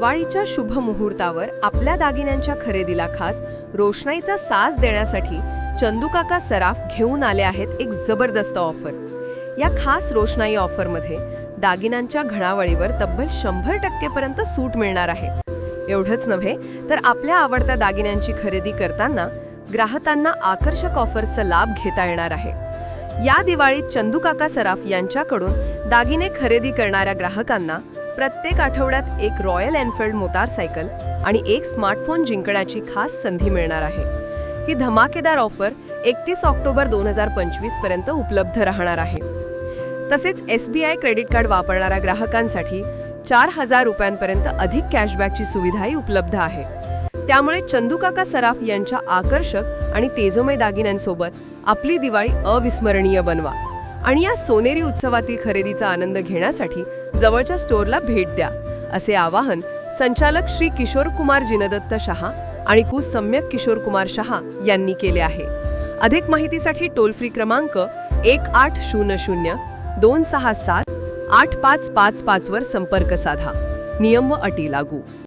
दिवाळीच्या शुभ मुहूर्तावर आपल्या दागिन्यांच्या खरेदीला खास रोषणाईचा साज देण्यासाठी चंदूकाका सराफ घेऊन आले आहेत एक जबरदस्त ऑफर. या खास रोषणाई ऑफरमध्ये दागिन्यांच्या घडावळीवर तब्बल शंभर टक्केपर्यंत सूट मिळणार आहे. एवढंच नव्हे तर आपल्या आवडत्या दागिन्यांची खरेदी करताना ग्राहकांना आकर्षक ऑफरचा लाभ घेता येणार आहे. या दिवाळीत चंदूकाका सराफ यांच्याकडून दागिने खरेदी करणाऱ्या ग्राहकांना प्रत्येक आठवड्यात एक रॉयल एनफिल्ड मोटारसायकल आणि एक स्मार्टफोन जिंकण्याची खास संधी मिळणार आहे. ही धमाकेदार ऑफर एकतीस ऑक्टोबर दोन हजार पंचवीसपर्यंत उपलब्ध राहणार आहे. तसेच S B I credit card वापरणाऱ्या ग्राहकांसाठी चार हजार रुपयांपर्यंत अधिक कॅशबॅकची सुविधाही उपलब्ध आहे. त्यामुळे चंदूकाका सराफ यांच्या आकर्षक आणि तेजोमय दागिन्यांसोबत आपली दिवाळी अविस्मरणीय बनवा आणि या सोनेरी उत्सवातील खरेदीचा आनंद घेण्यासाठी जवळच्या स्टोअरला भेट द्या असे आवाहन संचालक श्री किशोर कुमार जिनदत्त शहा आणि कुसम्यक किशोर कुमार शहा यांनी केले आहे. अधिक माहितीसाठी टोल फ्री क्रमांक एक आठ शून्य शून्य दोन सहा सात आठ पाच पाच पाचवर संपर्क साधा. नियम व अटी लागू.